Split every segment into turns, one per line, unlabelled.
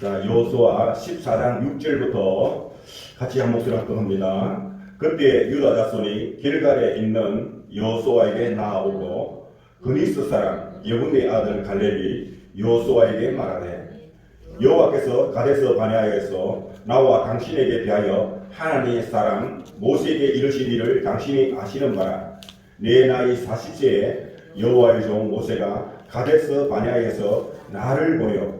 자, 여호수아 14장 6절부터 같이 한 목소리 함께 합니다. 그때 유다 자손이 길갈에 있는 여호수아에게 나아오고 그니스 사람 여분의 아들 갈렙이 여호수아에게 말하되 여호와께서 가데스 바네아에서 나와 당신에게 대하여 하나님의 사람 모세에게 이르신 일을 당신이 아시는 바라 내 나이 40세에 여호와의 종 모세가 가데스 바네아에서 나를 보여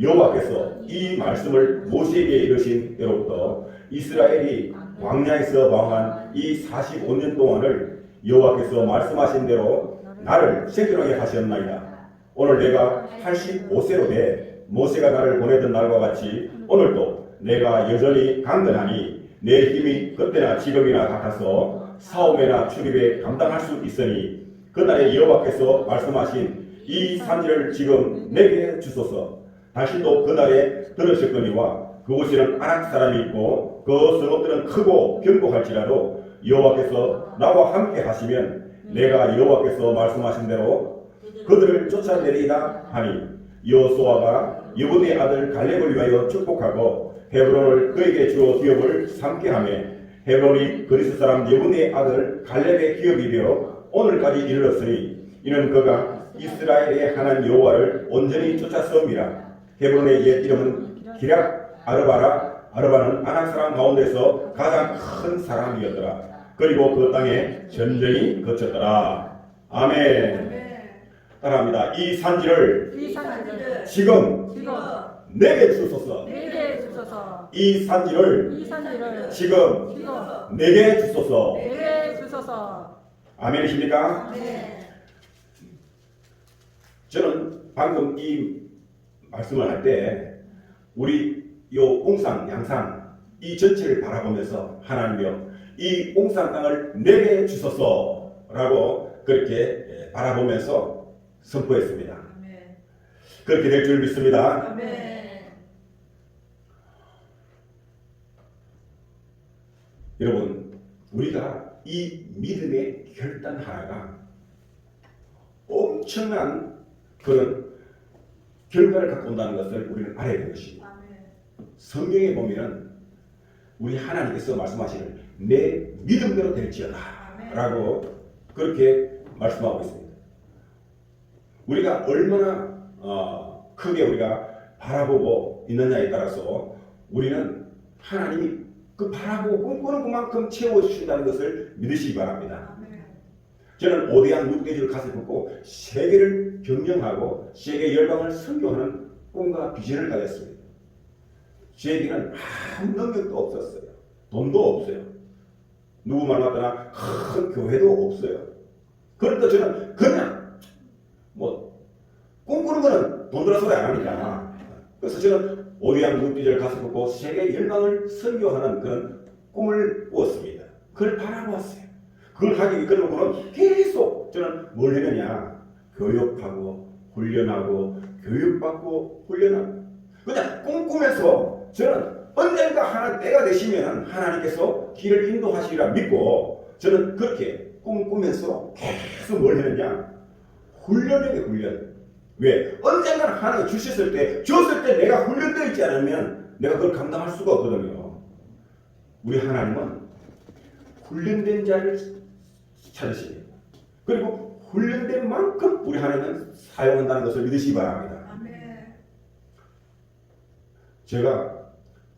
여호와께서 이 말씀을 모세에게 이르신 때로부터 이스라엘이 광야에서 방황한 이 45년 동안을 여호와께서 말씀하신 대로 나를 생존하게 하셨나이다. 오늘 내가 85세로 돼 모세가 나를 보내던 날과 같이 오늘도 내가 여전히 강건하니 내 힘이 그때나 지금이나 같아서 사움이나 출입에 감당할 수 있으니 그날에 여호와께서 말씀하신 이 산지를 지금 내게 주소서 당신도 그날에 들으셨거니와 그곳에는 아낙 사람이 있고 그 성읍들은 크고 견고할지라도 여호와께서 나와 함께 하시면 내가 여호와께서 말씀하신 대로 그들을 쫓아내리이다 하니 여호수아가 여분의 아들 갈렙을 위하여 축복하고 헤브론을 그에게 주어 기업을 삼게 하며 헤브론이 그리스 사람 여분의 아들 갈렙의 기업이 되어 오늘까지 이르렀으니 이는 그가 이스라엘의 하나님 여호와를 온전히 쫓았음이라 헤브론의 옛 이름은 기락 아르바라 아르바는 아낙 사람 가운데서 가장 큰 사람이었더라. 그리고 그 땅에 전쟁이 거쳤더라. 아멘. 따라합니다. 이 산지를
이 산지를
지금
지금
내게 주소서.
내게 주소서.
이 산지를
이 산지를
지금
지금
내게 주소서.
내게 주소서.
아멘이십니까?
네.
저는 방금 이 말씀을 할 때 우리 요 옹산 양산 이 전체를 바라보면서 하나님이여 이 옹산 땅을 내게 주소서라고 그렇게 예, 바라보면서 선포했습니다.
아멘
그렇게 될 줄 믿습니다.
아멘
여러분 우리가 이 믿음의 결단 하나가 엄청난 그런 결과를 갖고 온다는 것을 우리는 알아야 되는 것입니다. 성경에 보면은 우리 하나님께서 말씀하시는 내 믿음대로 될지어다 라고 그렇게 말씀하고 있습니다. 우리가 얼마나 어, 크게 우리가 바라보고 있느냐에 따라서 우리는 하나님이 그 바라보고 꿈꾸는 그만큼 채워주신다는 것을 믿으시기 바랍니다. 저는 오대양 육대주를 가슴 품고 세계를 경영하고 세계 열방을 선교하는 꿈과 비전을 가졌습니다. 저에게는 아무 능력도 없었어요. 돈도 없어요. 누구 만났거나 큰 교회도 없어요. 그러니까 저는 그냥 뭐 꿈꾸는 거는 돈 들어 소리 안 합니다. 그래서 저는 오대양 육대주를 가슴 품고 세계 열방을 선교하는 그런 꿈을 꾸었습니다. 그걸 바라보았어요. 그걸 하기 그러면 계속 저는 뭘 했느냐? 교육하고 훈련하고 교육받고 훈련하고. 그냥 꿈꾸면서 저는 언젠가 하나 때가 되시면 하나님께서 길을 인도하시리라 믿고 저는 그렇게 꿈꾸면서 계속 뭘 했느냐? 훈련에게 훈련. 왜? 언젠가 하나님 주셨을 때 줬을 때 내가 훈련되어 있지 않으면 내가 그걸 감당할 수가 없거든요. 우리 하나님은 훈련된 자를 찾으십니다. 그리고 훈련된 만큼 우리 하나님은 사용한다는 것을 믿으시기 바랍니다.
아멘
제가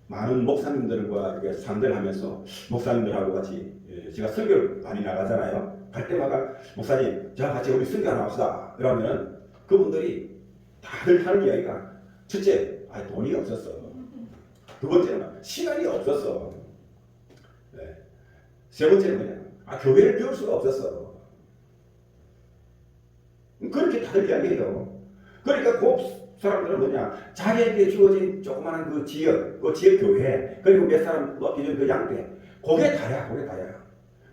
많은 목사님들과 이렇게 상대를 하면서 목사님들하고 같이 예, 제가 설교를 많이 나가잖아요. 갈 때마다 목사님, 저와 같이 우리 설교 하나 합시다. 그러면은 그분들이 다들 하는 이야기가 첫째, 아, 돈이 없었어. 두 번째는 시간이 없었어. 네. 세 번째는 뭐냐? 아, 교회를 배울 수가 없었어. 그렇게 다들 이야기해요. 그러니까 그 사람들은 뭐냐? 자기에게 주어진 조그마한 그 지역, 그 지역 교회, 그리고 몇 사람 맡겨준 그 양떼, 그게 다야, 그게 다야.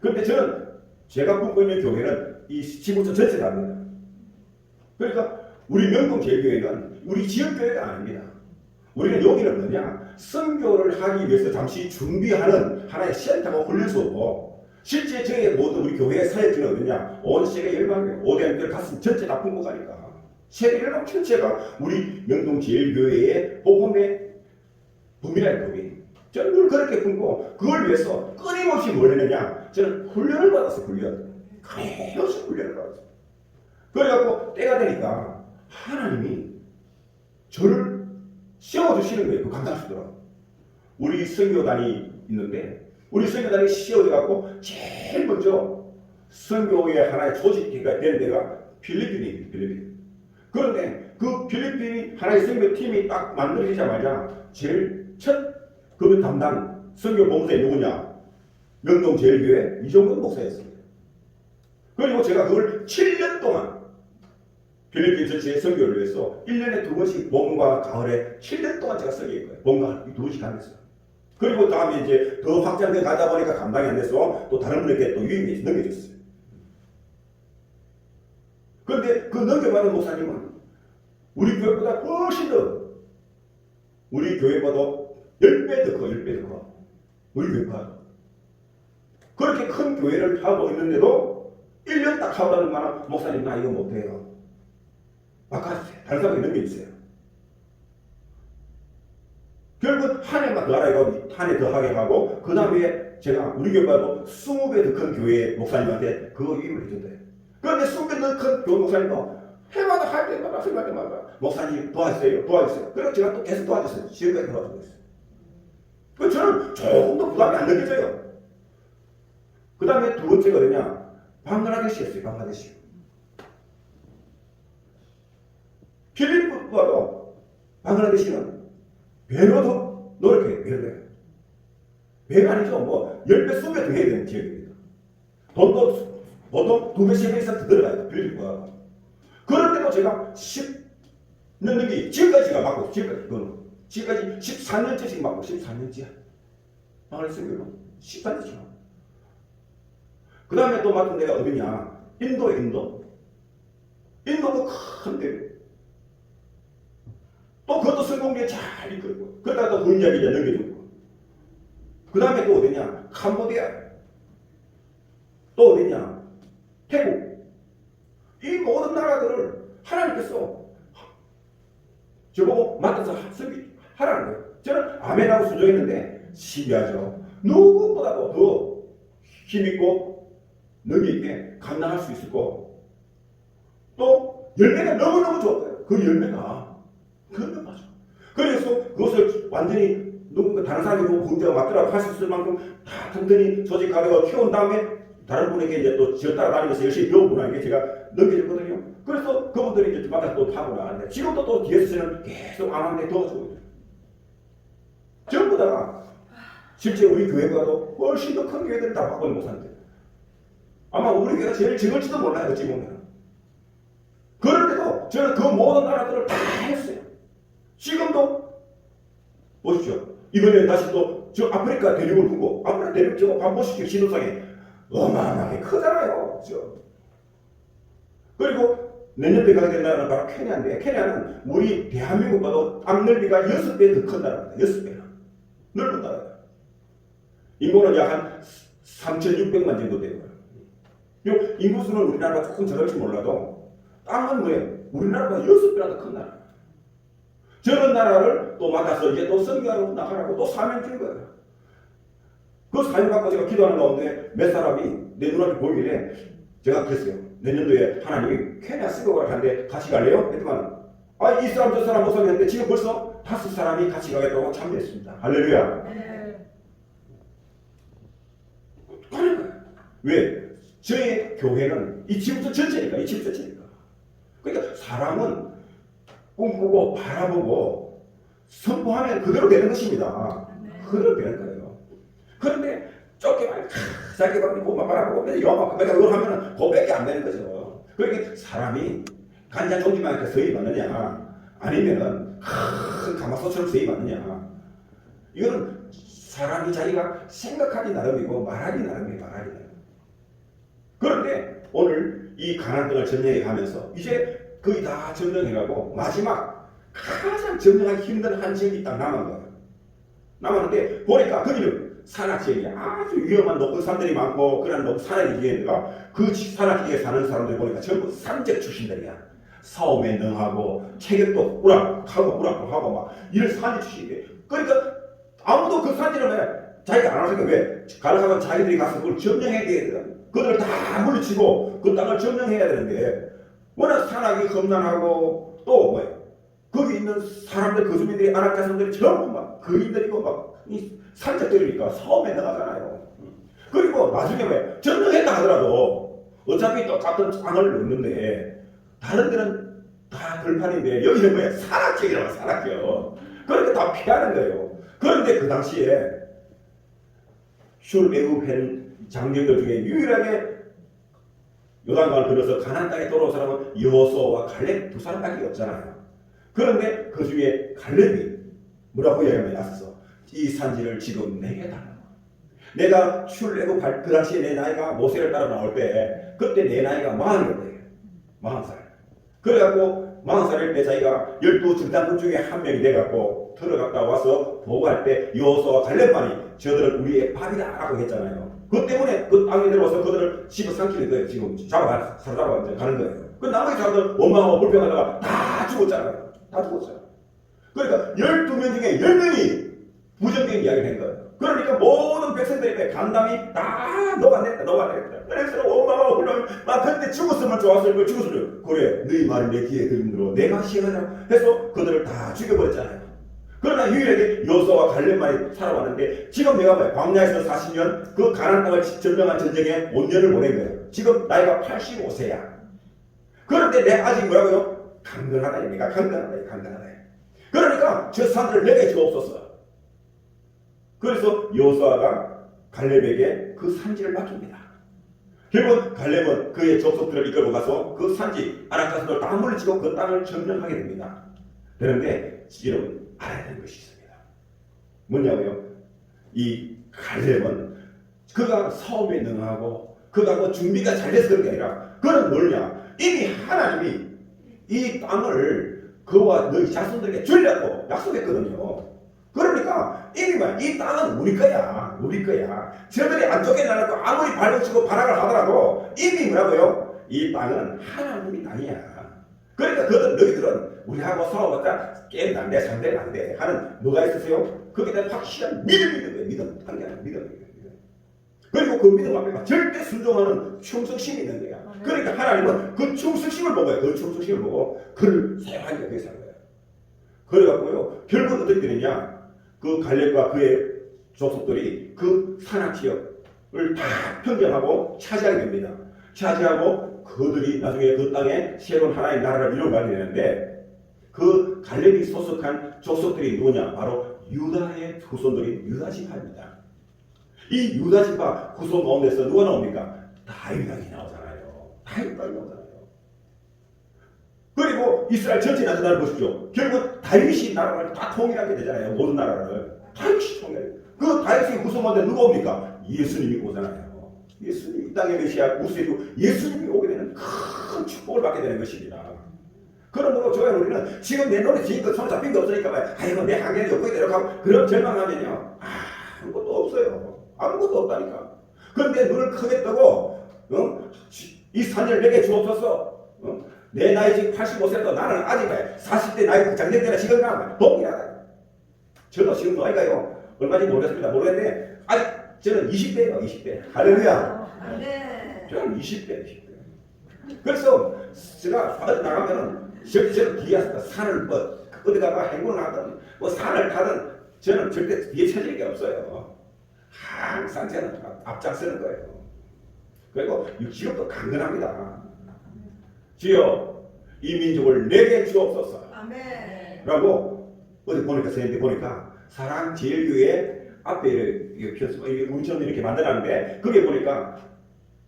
근데 저는 제가 꿈고 있는 교회는 이 지구촌 전체가 아닙니다. 그러니까 우리 명동제일교회는 우리 지역교회가 아닙니다. 우리는 여기는 뭐냐? 선교를 하기 위해서 잠시 준비하는 하나의 센터가 훈련소고 실제 저희 모든 우리 교회의 사역지는 어디냐? 온 세계 열방교회, 오대한들 가슴 전체 다 품고 가니까 세계 열방 전체가 우리 명동제일교회의 복음의 부미라는 교회. 저는 늘 그렇게 품고 그걸 위해서 끊임없이 뭘 했느냐? 저는 훈련을 받았어요, 훈련. 끊임없이 훈련을 받았어요. 그래갖고 때가 되니까 하나님이 저를 씌워주시는 거예요. 그 감당하시더라고. 우리 선교단이 있는데 우리 선교단이 씌워져갖고 제일 먼저 선교의 하나의 조직기가 된 데가 필리핀이에요. 필리핀. 그런데 그 필리핀 하나의 선교팀이 딱 만들어지자마자 제일 첫그 담당 선교 봉사에 누구냐? 명동 제일교회 이종근 목사였습니다. 그리고 제가 그걸 7년 동안 필리핀 전체의 선교를 위해서 1년에 두 번씩 봄과 가을에 7년 동안 제가 설교했거예요. 봄과 두 번씩 하면서. 그리고 다음에 이제 더 확장돼 가다 보니까 감당이 안 돼서 또 다른 분에게 또 유임이 넘겨졌어요. 그런데 그 넘겨받은 목사님은 우리 교회보다 훨씬 더 우리 교회보다 10배 더 커, 10배 더 커. 우리 교회가. 그렇게 큰 교회를 하고 있는데도 1년 딱 하고 나는 말은 목사님 나 이거 못해요. 바꿔주세요. 다른 사람이 넘겨주세요. 결국 한 해만 더 하라고 한해 더 하게 하고 그 다음에 제가 우리 교회도 20배 더 큰 교회 목사님한테 그거 위임을 해준대요. 그런데 20배 더 큰 교회 목사님도 해마다 할 때마다 생각 때마다 목사님 도와주세요 도와주세요. 그래서 제가 또 계속 도와줬어요. 지금까지 도와주고 있어요. 그 저는 조금도 부담이 안 느껴져요. 그 다음에 두 번째가 뭐냐 방글라데시였어요. 방글라데시. 필리핀과도 방글라데시는 배로 더 노력해요. 배로. 배가 아니죠. 뭐, 10배, 20배 더 해야 되는 지역입니다. 돈도 보통 두 배씩 해서 더 들어가요. 필리핀과. 그런데도 제가 10년 넘게, 지금까지가 맞고, 지금까지, 그거는. 지금까지 14년째씩 맞고, 14년째야. 방글라데시로 14년째. 그 다음에 또 맡은 데가 어디냐? 인도, 인도. 인도도 큰데. 또 그것도 성공리에 잘 이끌고. 그러다가 또 군자기 이제 넘겨주고. 그 다음에 또 어디냐? 캄보디아. 또 어디냐? 태국. 이 모든 나라들을 하나님께서 저보고 맡아서 합습이 하라는 거예요. 저는 아멘하고 수정했는데 신기하죠. 누구보다도 더 힘있고 능력 있게 감당할 수 있을 거고 또 열매가 너무너무 좋았어요. 그 열매가. 그래서 그것을 완전히 누군가 다른 사람이 보고 군자가 맞더라고 할수 있을 만큼 다 튼튼히 조직하고 키운 다음에 다른 분에게 이제 또 지어 따라다니면서 열심히 배운 분에게 제가 넘겨줬거든요. 그래서 그분들이 이제 마다 또 타고 나가는데 지금도 또 뒤에서 저는 계속 안 하는데 도와주고. 전부 다 실제 우리 교회보다도 훨씬 더 큰 교회들을 다 바꾸는 못하는데 아마 우리 교회가 제일 적을지도 몰라요 어찌 보면 그런데도 저는 그 모든 나라들을 다 했어요 지금도 보십시오 이번에 다시 또 저 아프리카 대륙을 두고 아프리카 대륙 저거 반포시킬 신호상에 어마어마하게 크잖아요 저. 그리고 내년도에 가게 된 나라는 바로 케냐인데 케냐는 우리 대한민국보다 땅 넓이가 6배 더 큰 나라입니다 6배나 넓은 나라예요 인구는 약 한 3,600만 정도 되고요. 요 인구수는 우리나라가 조금 적을지 몰라도 땅은 뭐예요? 우리나라보다 6배나 더 큰 나라. 저런 나라를 또 맡아서 이제 또 선교하러 나가라고 또 사명 준 거예요. 그 사명 갖고 제가 기도하는 가운데 몇 사람이 내 눈앞에 보이길래 제가 그랬어요. 내년도에 하나님이 케냐 쓰고가 가는데 같이 갈래요? 했더만 아, 이 사람 저 사람 못 사겠는데 지금 벌써 다섯 사람이 같이 가겠다고 참여했습니다. 할렐루야.
네.
가는 거예요. 왜? 저희 교회는 이 지부터 전체니까, 이 지부터 전체니까. 그러니까 사람은 꿈꾸고 바라보고 선포하면 그대로 되는 것입니다.
네.
그대로 되는 거예요. 그런데 쫓기만 자기 밖에 보면 바라보고 내가 그걸 하면은 그밖에 안 되는 거죠. 그러니까 사람이 간장 종지만 이렇게 서입 받느냐 아니면은 큰 가마솥처럼 서입 받느냐 이거는 사람이 자기가 생각하기 나름이고 말하기 나름이에요. 말하기 나름. 그런데 오늘 이 가난 땅을 점령해 가면서 이제 거의 다 점령해가고 마지막 가장 점령하기 힘든 한 지역이 딱 남은 거예요. 남았는데 보니까 거기는 산악 지역이 아주 위험한 높은 산들이 많고 그런 높은 산악 지역인가 그 산악 지역에 사는 사람들 보니까 전부 산적 출신들이야. 싸움에 능하고 체격도 우락하고 우락하고 막 이런 산지 출신인데 그러니까 아무도 그 산지를 왜 자기가 안 하니까 왜 가능하면 자기들이 가서 그걸 점령해야 되거든. 그들을 다 물리치고 그 땅을 점령해야 되는데 워낙 산악이 험난하고 또 뭐야 거기 있는 사람들 그 주민들이 아낙 자손들이 전부 막 거인들이고 막이 산적들이니까 싸움에 나가잖아요. 그리고 나중에 왜 점령했다 하더라도 어차피 똑같은 땅을 넣는데 다른 데는 다 들판인데 여기는 뭐야 산악지역이라고 산악지역. 그러니까 다 피하는 거예요. 그런데 그 당시에 슐메우펜 장병들 중에 유일하게 요단강을 건너서 가나안 땅에 돌아온 사람은 여호수아와 갈렙 두 사람밖에 없잖아요. 그런데 그 중에 갈렙이 뭐라고 이야기하면 나서서 이 산지를 지금 내게 달라. 내가 출애굽 할- 그 당시에 내 나이가 모세를 따라 나올 때 그때 내 나이가 마흔이었대요. 마흔 살. 그래갖고 마흔 살일 때 자기가 열두 증단군 중에 한 명이 돼갖고 들어갔다 와서 보고할 때 여호수아와 갈렙만이 저들은 우리의 밥이다라고 했잖아요. 그 때문에 그 땅에 들어와서 그들을 집어 삼키는 거예요. 지금 잡아 사로잡아 가는 거예요. 그 나머지 사람들 원망하고 불평하다가 다 죽었잖아요. 다 죽었어요. 그러니까 12명 중에 10명이 부정적인 이야기를 한 거예요. 그러니까 모든 백성들에게 간담이 다 녹아냈다, 녹아냈다. 그래서 원망하고 불평, 막 그때 죽었으면 좋았을 걸 죽었으면 그래, 너희 말이 내 귀에 들리므로 내가 시행하자 해서 그들을 다 죽여버렸잖아요. 그러나 유일하게 여호수아와 갈렙만이 살아왔는데 지금 내가 뭐야 광야에서 40년 그 가나안 땅을 점령한 전쟁에 5년을 보낸 거예요. 지금 나이가 85세야. 그런데 내가 아직 뭐라고요? 강건하다. 내가 강건하다. 강건하다. 그러니까 저 산들을 내게 주옵소서. 그래서 여호수아가 갈렙에게 그 산지를 맡깁니다. 결국 갈렙은 그의 족속들을 이끌고 가서 그 산지 아낙자손을 다 물리치고 그 땅을 점령하게 됩니다. 그런데 여러분 알아야 되는 것이 있습니다. 뭐냐고요? 이 갈렙은 그가 사업에 능하고 그가 뭐 준비가 잘 돼서 그런 게 아니라 그는 뭐냐? 이미 하나님이 이 땅을 그와 너희 자손들에게 주려고 약속했거든요. 그러니까 이미 뭐야? 이 땅은 우리 거야. 우리 거야. 저들이 안 쫓겨나고 아무리 발버치고 발악을 하더라도 이미 뭐라고요? 이 땅은 하나님이 땅이야. 그러니까 그들 너희들은 우리하고 싸워봤자 게임 안 돼, 상대가 안 돼. 하는 뭐가 있으세요? 거기에 대한 확실한 믿음이 있는 거예요. 믿음. 한 게 아니라 믿음이에요. 믿음. 그리고 그 믿음 앞에 절대 순종하는 충성심이 있는 거야.
아멘.
그러니까 하나님은 그 충성심을 보고요. 그 충성심을 보고 그를 그게 사는 거예요. 그래갖고요. 결국 어떻게 되느냐. 그 갈렙과 그의 족속들이 그 산악 지역을 다 평정하고 차지하게 됩니다. 차지하고 그들이 나중에 그 땅에 새로운 하나의 나라를 이루어가게 되는데 그 갈렙이 소속한 족속들이 누구냐? 바로 유다의 후손들인 유다 지파입니다. 이 유다 지파 후손 가운데서 누가 나옵니까? 다윗 왕이 나오잖아요. 다윗 왕이 나오잖아요. 그리고 이스라엘 전체 나라를 보십시오. 결국 다윗이 나라를 다 통일하게 되잖아요. 모든 나라를. 다윗이 통일. 그 다윗의 후손 가운데 누가 옵니까? 예수님이 오잖아요. 예수님이 이 땅에 메시아 우세고 예수님이 오게 되는 큰 축복을 받게 되는 것입니다. 그러므로 저희 우리는 지금 내 눈에 지금껏 손 잡힌 게 없으니까 말, 아이고 내 한계는 여기에 내려가고 그런 절망하면요 아무것도 없어요. 아무것도 없다니까. 그런데 눈을 크게 뜨고 어? 이 산을 내게 주옵소서. 어? 내 나이 지금 85세도 나는 아직 40대 나이 작년 때나 지금 가면 동일하다. 저도 지금 나이가요 얼마인지 모르겠습니다. 모르겠는데 저는 20대예요 20대. 할렐루야.
아멘.
저는 20대, 20대. 그래서 제가 어디 나가면은 절대 저는 뒤에 산을 뭐 어디 가가 행군을 하든 뭐 산을 타든 저는 절대 뒤에 쳐질 게 없어요. 항상 저는 앞- 앞장서는 거예요. 그리고 지금도 강건합니다. 주여 이 민족을 내게 주옵소서.
아멘.
라고 어디 보니까 선생님 보니까 사랑 제일교회 앞에 이렇게 펴서 우리처럼 이렇게 만들었는데 그게 보니까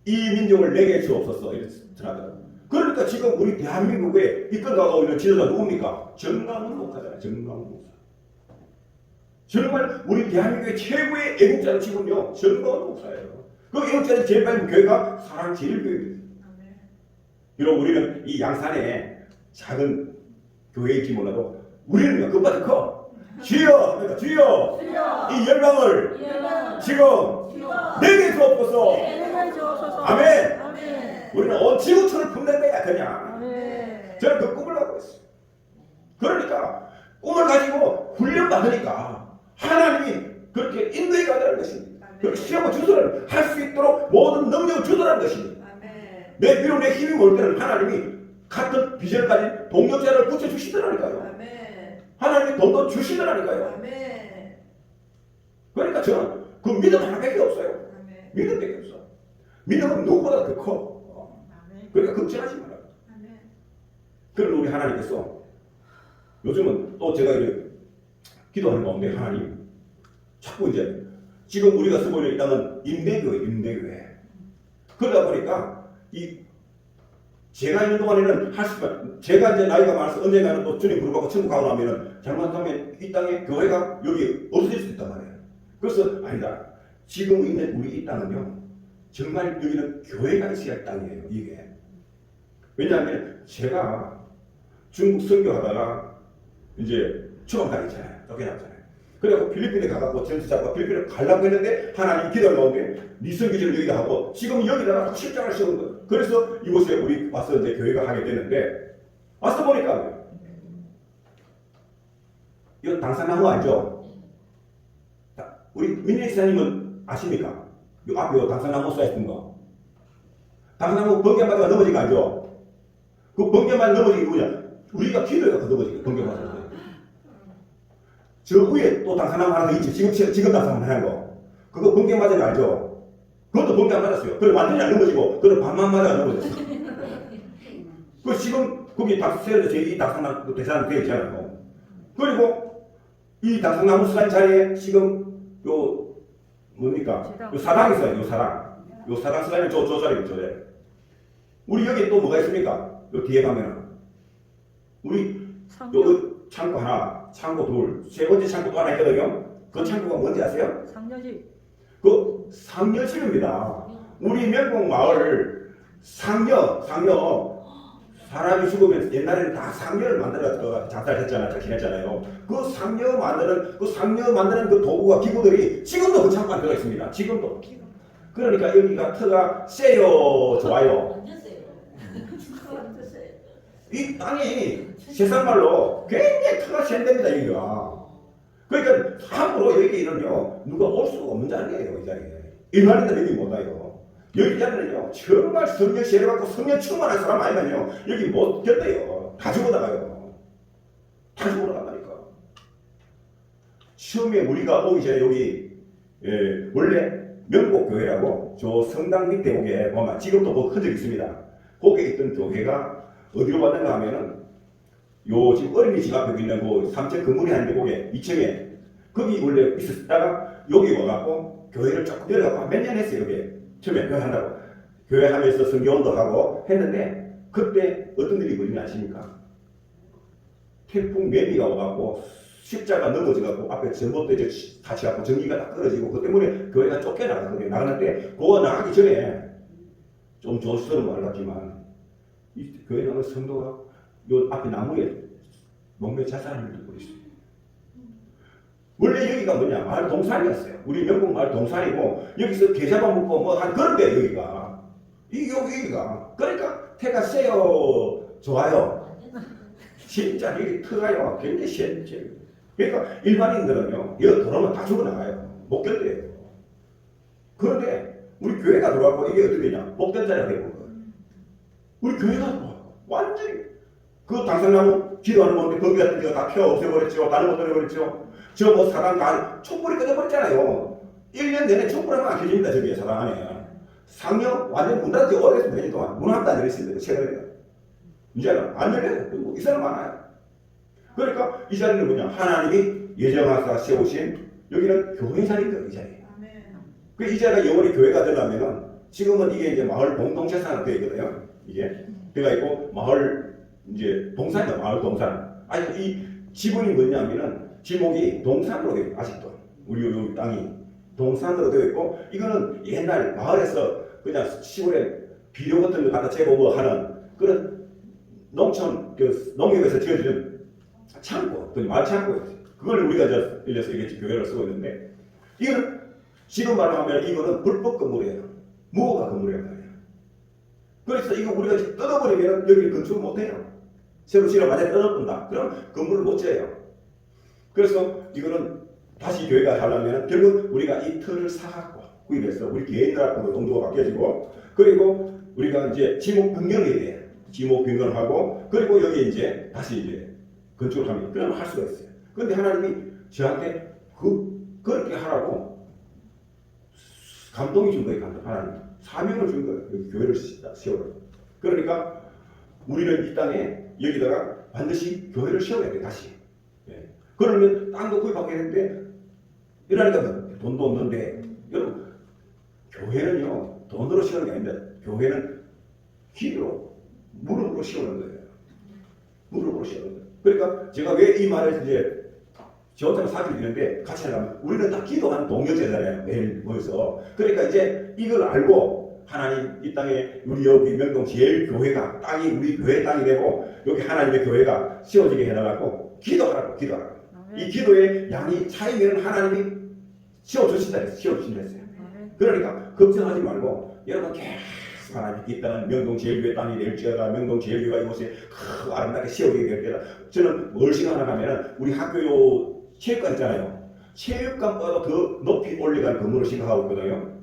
이 민족을 내게 주옵소서 이렇게 전하더라고요. 그러니까 지금 우리 대한민국에 이끌어가고 있는 지도자 누굽니까? 정강훈 목사잖아요. 정강훈 목사. 정말 우리 대한민국의 최고의 애국자는 지금요 정건 목사예요. 그 애국자는 제일 빨리 교회가 사랑 제일 교회입니다. 비록 우리는 이 양산에 작은 교회일지 몰라도 우리는 그보다 커. 주여 합니다. 주여 이 열방을 지금 내게 주옵소서. 아멘. 우리는 온 지구촌을 품는 거야 그냥. 저는 그 꿈을 갖고 있어요. 그러니까 꿈을 가지고 훈련 받으니까 하나님이 그렇게 인도해 가라는 것입니다. 그렇게 시험을 주소를 할 수 있도록 모든 능력을 주소라는 것입니다. 내 비록 내 힘이 올 때는 하나님이 같은 가진 동력자를 붙여주시더라니까요. 하나님이 돈도 주시더라니까요.
아멘
그러니까 저는 그 믿음 하나밖에 없어요.
아멘
믿음밖에 없어. 믿음은 누구보다 더 커.
아멘
그러니까 걱정하지 마라.
아멘
그런 우리 하나님께서 요즘은 또 제가 이제 기도하는 가운데 하나님 자꾸 이제 지금 우리가 쓰고 있는 이 땅은 임대교회, 임대교회. 그러다 보니까 이 제가 있는 동안에는 할 수가 제가 이제 나이가 많아서 언젠가는 또 주님 부르고 천국 가고 나면은 잘못하면 이 땅에 교회가 여기 없어질 수 있단 말이에요. 그래서 아니다. 지금 있는 우리 이 땅은요 정말 여기는 교회가 있어야 할 땅이에요. 이게 왜냐하면 제가 중국 선교하다가 이제 추방 당했잖아요. 쫓겨났잖아요. 그래서 필리핀에 가갖고 전수 잡고 필리핀에 가려고 했는데 하나님 기도를 넣는데 네 선교지를 여기다 하고 지금 여기다가 십자가를 씌운 거예요. 그래서 이곳에 우리 와서 이제 교회가 하게 되는데 와서 보니까 이거 당산나무 알죠? 자, 우리 민혜 이사님은 아십니까? 요 앞에 요 당산나무 쏴있던 거. 당산나무 번개마다 넘어진 거 알죠? 그 번개만 넘어진 게 뭐냐? 우리가 기도해서 넘어진 거 번개 맞아서. 저 위에 또 당산나무 하나 더 있지. 지금, 지금 당산나무 하나 거. 그거 번개 맞은 거 알죠? 그것도 번개 안 맞았어요. 그래 완전히 안 넘어지고, 그걸 반만 맞아 넘어졌어. 그 지금 거기 닥스에서 이 당산나무 대사람 되어 있잖아요. 그리고 이 당산나무 수산 자리에 지금 요 뭡니까? 요 사당 있어요. 요 사당. 요 사당 수산이 저, 저 자리 저래. 우리 여기 또 뭐가 있습니까? 요 뒤에 가면은 우리 요 창고 하나, 창고 둘, 세 번째 창고 또 하나 있거든요. 그 창고가 뭔지 아세요?
상여지
그 상여집입니다. 우리 명곡 마을 상여, 상여. 사람이 죽으면 옛날에는 다 상여를 만들어 작살했잖아요, 지냈잖아요. 그 상여 만드는 그 상여 만드는 그 도구와 기구들이 지금도 그 창고 안에 들어 있습니다. 지금도. 그러니까 여기가 터가 세요, 좋아요. 이 땅이 세상 말로 굉장히 터가 센 데입니다, 여기가. 그러니까 함부로 여기 이러면 누가 올 수가 없는 자리예요, 이 자리에. 일반인들 여기 못 와요. 여기 자리는요, 정말 성령 세례 받고 성령 충만한 사람 아니면요, 여기 못 견뎌요. 다 죽어나가요. 다 죽어나간다니까. 처음에 우리가 오기 전에 여기, 예, 원래 명곡교회라고 저 성당 밑에 오게 보면 지금도 그 흔적 있습니다. 거기에 있던 교회가 어디로 갔는가 하면은 요 지금 어린이집 앞에 있는 그 3층 건물이 아닌데 거기 2층에 거기 원래 있었다가 여기 와갖고 교회를 조금 내려가고 몇 년 했어요 여기 처음에 교회 한다고. 교회 하면서 성경도 하고 했는데 그때 어떤 일이 벌어진지 아십니까? 태풍 매미가 와갖고 십자가 넘어져갖고 앞에 전봇대 다치갖고 전기가 다 끊어지고 그 때문에 교회가 쫓겨나거든요. 나가는데 그거 나가기 전에 좀 조심스러운 말 같지만 이 교회 나가는 성도가 요 앞에 나무에 목매 자살을 버렸어요. 원래 여기가 뭐냐 마을 동산이었어요. 우리 명곡 마을 동산이고 여기서 개 잡아먹고 뭐 한 그런 데 여기가 이 여기가 그러니까 태가 세요 좋아요. 진짜 여기 터가요 굉장히 센 그러니까 일반인들은요 여기 들어오면 다 죽어나가요 못 견뎌요. 그런데 우리 교회가 들어왔고 이게 어떻게 되냐 복된 자리가 거예요. 우리 교회가 완전히 그 당산나무 기도하는 건데 거기 같은 데가 다펴 없애버렸죠. 다른 것도 해버렸죠. 저 뭐 사당 다 촛불이 꺼져버렸잖아요. 1년 내내 촛불 하면 안 켜집니다. 저기 사당 안에. 상영 완전 문 닫은 지 오래됐습니다. 몇년 동안. 문 한도 안 열렸습니다. 최근에. 이제는 안 열려요. 뭐 이 사람 많아요. 그러니까 이 자리는 뭐냐. 하나님이 예정하사 세우신 여기는 교회 자리입니다. 이 자리.
아멘
그이 자리가 영원히 교회가 되려면은 지금은 이게 이제 마을 공동체산으로 되어 있거든요. 이게. 되어 있고 마을 이제 동산이요. 마을 동산. 아니 이 지분이 뭐냐면은 지목이 동산으로 되어 아직도 우리 여기 땅이 동산으로 되어 있고 이거는 옛날 마을에서 그냥 시골에 비료 같은 거 갖다 재고 뭐 하는 그런 농촌 그 농협에서 지어주는 창고, 그 마을 창고 그걸 우리가 저 빌려서 이게 교회를 쓰고 있는데 이거는 지금 말하면 이거는 불법 건물이에요. 무허가 건물이란 말이에요. 그래서 이거 우리가 뜯어버리면 여기 건축을 못해요. 새로 지어 만약에 뜯어본다. 그럼 건물을 못 지어요. 그래서 이거는 다시 교회가 하려면 결국 우리가 이 틀을 사갖고 구입해서 우리 개인들하고 용도가 바뀌어지고 그리고 우리가 이제 지목 해야 돼요. 지목 변경을 하고 그리고 여기 이제 다시 이제 건축을 하면 그러면 할 수가 있어요. 근데 하나님이 저한테 그 그렇게 하라고 감동이 준 거예요. 감동 하나님 사명을 준 거예요. 교회를 세우라. 그러니까 우리는 이 땅에 여기다가 반드시 교회를 세워야 돼 다시. 예. 그러면 땅도 구입하게 되는데 이러니까 돈도 없는데 여러분 교회는요 돈으로 세우는 게 아닙니다. 교회는 기도로 무릎으로 세우는 거예요. 무릎으로 세우는 거예요. 그러니까 제가 왜 이 말을 이제 저 혼자 사실 있는데 같이 하려면 우리는 다 기도하는 동역자잖아요. 매일 모여서. 그러니까 이제 이걸 알고 하나님 이 땅에 우리 여기 명동 제일 교회가 땅이 우리 교회 땅이 되고 여기 하나님의 교회가 세워지게 해달라고 기도하라고 기도하라고. 이 기도의 양이 차이면 하나님이 세워주신다 했어요. 세워주신다 했어요. 그러니까 걱정하지 말고 여러분 계속 하나님 이 땅은 명동 제일교회 땅이 될지어다 명동 제일교회가 이곳에 크고 아름답게 세우게 될 때다 저는 뭘 생각하냐면 우리 학교 요 체육관 있잖아요 체육관보다 더 높이 올라간 건물을 생각하고 있거든요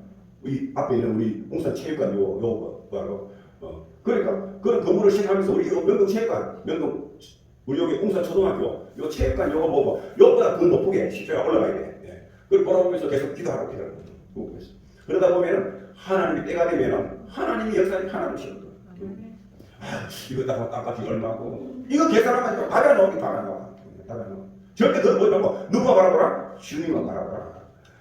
이 앞에 있는 우리 웅산 체육관 요, 요, 바로 어. 그러니까 그런 건물을 생각하면서 우리 요 명동 체육관 명동 우리 여기 웅산 초등학교 요 체육관 요거 보고 요보다 더 높게 십자가 올라가야 돼 예. 그걸 보라보면서 계속 기도하고 기도하고 그래서 그러다 보면은 하나님이 때가 되면은 하나님이 역사님 하나님 시는 거예요. 아, 이거 딱 땅값이 얼마고 이거 계산하면 답이 안 나와. 답이 안 나와. 절대 그걸 보지 말고 누가 바라보라? 주님만 바라보라.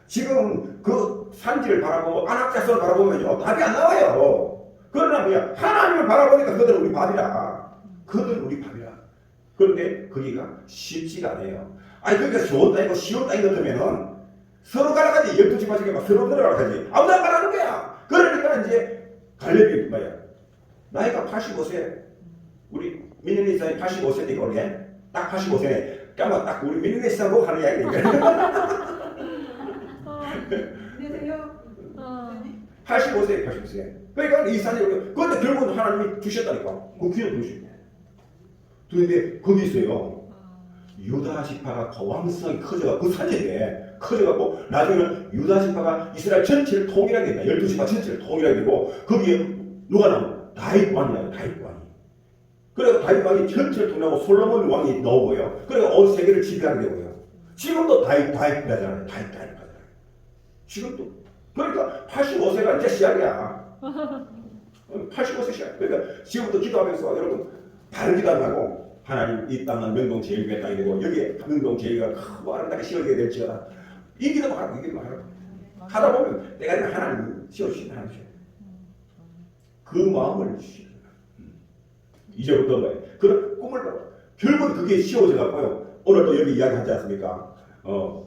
지금 그 산지를 바라보고 안악자선을 바라보면요 답이 안 나와요. 그러나 뭐야 하나님을 바라보니까 그들은 우리 밥이라. 그들은 우리 밥이라. 그런데 거기가 쉽지가 않아요. 아니 그러니까 좋은 땅이고 쉬운 땅이 같으면은 서로 갈라가지 열두 집 맞추게 막 서로 들어가지 아무도 안 말하는 거야. 그러니까 이제 갈렙이 뭐야? 나이가 85세. 우리 민현이 이사님 85세니까 오게 딱 85세네. 그러면 딱 우리 민현이 이사 보고 하는 이야기니까.
안녕하세요.
85세, 80세. 그러니까 이사님 그런데 결국은 하나님이 주셨다니까. 그 귀를 주시고. 그런데 거기 있어요. 유다 지파가 거왕성이 커져가 그 산지인데 커져갖고 나중에는 유다 지파가 이스라엘 전체를 통일하게 된다. 열두 지파 전체를 통일하게 되고 거기에 누가 나오면 다윗 왕이라고 다윗 왕이. 그래서 다윗 왕이 전체를 통일하고 솔로몬 왕이 나오고요. 그래서 온 세계를 지배하게 되고요. 지금도 다윗 다윗이라잖아요. 다윗 다윗이잖아요. 지금도 그러니까 85세가 이제 시작이야. 85세 시작. 그러니까 지금부터 기도하면서 여러분 다른 기도 안 하고 하나님 이 땅은 명동 제일교회 땅이 되고 여기에 명동 제일가 크고 아름답게 씌워지게 될지어다 이 기도만 하고 이 기도만 하라고 하다 보면 내가 이제 하나님 씌워주신 하나님 씌워 그 마음을 주시는 거야. 이제부터 뭐예요? 그런 꿈을 꿔 결국 그게 씌워져 갖고요 오늘도 여기 이야기하지 않습니까? 어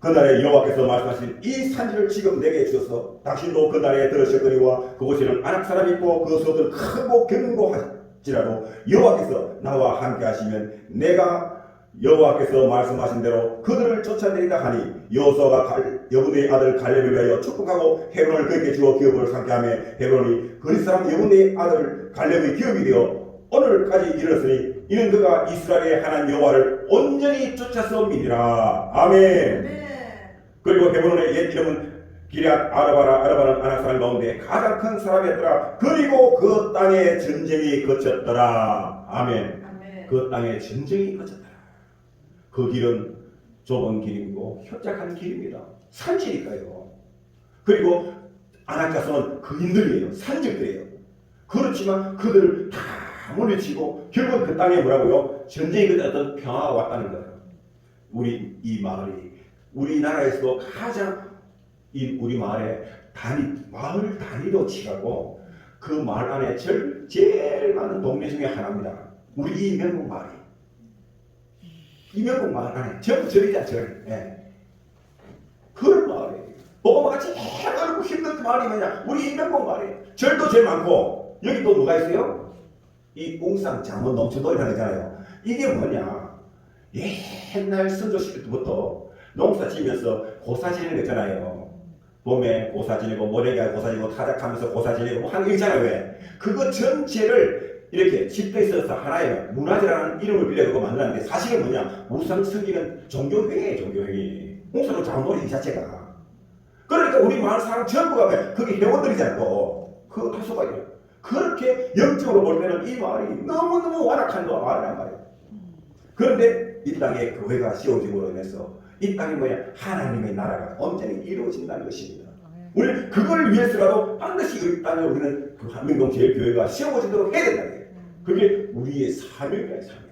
그날에 여호와께서 말씀하신 이 산지를 지금 내게 주셔서 당신도 그날에 들으셨거니와 그곳에는 아낙 사람이 있고 그 소들 크고 견고할지라도 여호와께서 나와 함께 하시면 내가 여호와께서 말씀하신 대로 그들을 쫓아내리다 하니 여호수아가 여분의 아들 갈렙을 위하여 축복하고 헤론을 그에게 주어 기업을 상케하며 헤론이 그리 사람 여분의 아들 갈렙의 기업이 되어 오늘까지 이르렀으니 이는 그가 이스라엘의 하나님 여호와를 온전히 쫓아서 믿으라 아멘
네.
그리고 헤브론의 옛 이름은 기리앗 아르바라 아르바는 아낙 사람 가운데 가장 큰 사람이었더라. 그리고 그 땅에 전쟁이 거쳤더라. 아멘.
아멘.
그 땅에 전쟁이 거쳤더라. 그 길은 좁은 길이고 협착한 길입니다. 산지니까요. 그리고 아낙 자손은 그인들이에요. 산적들이에요. 그렇지만 그들을 다 물리치고 결국 그 땅에 뭐라고요? 전쟁이 거쳤던 평화가 왔다는 거예요. 우리 이 마을이 우리나라에서도 가장 이 우리 마을에 단위 마을 단위로 치라고 그 마을 안에 제일, 제일 많은 동네 중에 하나입니다. 우리 이 명동 마을이 이명국 마을 안에 전부 절이자 절. 예. 그런 마을이에요. 보고마가 제일 어렵고 힘든 마을이 뭐냐? 우리 이명국 마을이에요. 절도 제일 많고 여기 또 누가 있어요? 이 웅상 장원 농촌돌이라는 거잖아요. 이게 뭐냐? 옛날 선조 시대 때부터 농사 지면서 고사 지내는 거 있잖아요. 봄에 고사 지내고 모래가 고사 지내고 타작하면서 고사 지내고 뭐 하는 거 있잖아요. 왜? 그거 전체를 이렇게 집회에서 하나의 문화재라는 이름을 빌려갖고 만들었는데 사실은 뭐냐? 우상 승기는 종교회의예요. 종교회의. 웅상은 장원놀이 이 자체가. 그러니까 우리 마을 사람 전부가 왜? 거기 회원들이잖아. 또. 그 다수가 있어요. 그렇게 영적으로 볼 때는 이 마을이 너무너무 완악한 마을이란 말이에요. 그런데 이 땅에 교회가 씌워짐으로 인해서 이 땅이 뭐야? 하나님의 나라가 온전히 이루어진다는 것입니다. 우리 그걸 위해서라도 반드시 이 땅에 우리는 그 한민동 제일교회가 씌워지도록 해야 된다. 이게. 그게 우리의 사명이야, 사명.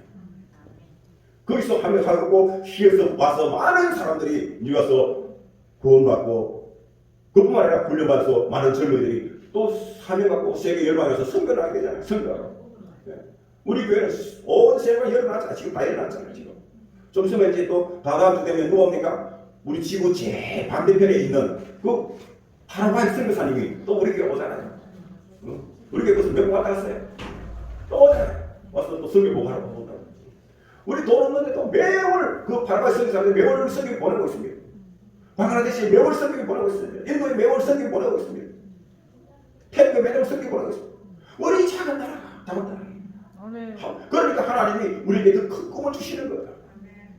거기서 하면하고 희에서 와서 많은 사람들이 여기 와서 구원받고 그뿐만 아니라 훈련받아서 많은 젊은이들이 또 사명 갖고 세계 열방에서 선교를 하게 되잖아요. 선교하러. 네. 우리 교회는 온 세계가 열어놨잖아. 지금 다 열어놨잖아요. 지금. 좀 있으면 이제 또주 되면 누가 옵니까? 우리 지구 제일 반대편에 있는 그 파라과이 선교사님이 또 우리 교회 오잖아요. 응? 우리 교회 무슨 몇번 왔다 갔어요? 또 오잖아요. 와서 또 선교 보고 하라고 온다고. 우리 돈 없는데도 매월 그 파라과이 선교사님 매월 선교 보내고 있습니다. 방글라데시에 매월 선교 보내고 있습니다. 인도에 매월 선교 보내고 있습니다. 태국에 매월 선교 보내고 있습니다. 우리 작은 나라, 작은 나라. 그러니까 하나님이 우리에게 더큰 꿈을 주시는 거다.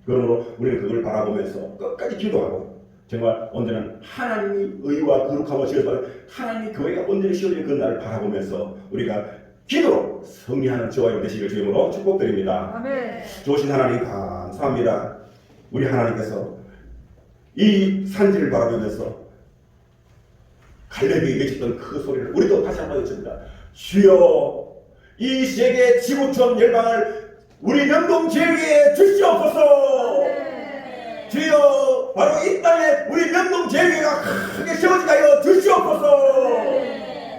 그러므로 우리는 그걸 바라보면서 끝까지 기도하고 정말 언제는 하나님이 의와 거룩함을 지어서 하나님이 교회가 언제나 시어지는 그 날을 바라보면서 우리가 기도로 승리하는 저와 여러분 되시길 주님으로 축복드립니다.
아멘.
좋으신 하나님 감사합니다. 우리 하나님께서 이 산지를 바라보면서 갈렙이 외쳤던 그 소리를 우리도 다시 한번 외칩니다. 주여 이 세계 지구촌 열방을 우리 명동 제위에 주시옵소서.
아멘.
주여 바로 이 땅에 우리 명동 제위가 크게 세워지게 하여 주시옵소서.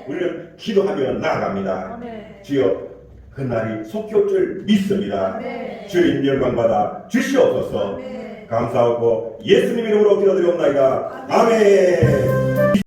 우리는 기도하며 나아갑니다. 주여 그날이 속히 올줄 믿습니다. 주님 영광받아 주시옵소서. 감사하고 예수님 이름으로 기도드리옵나이다. 아멘.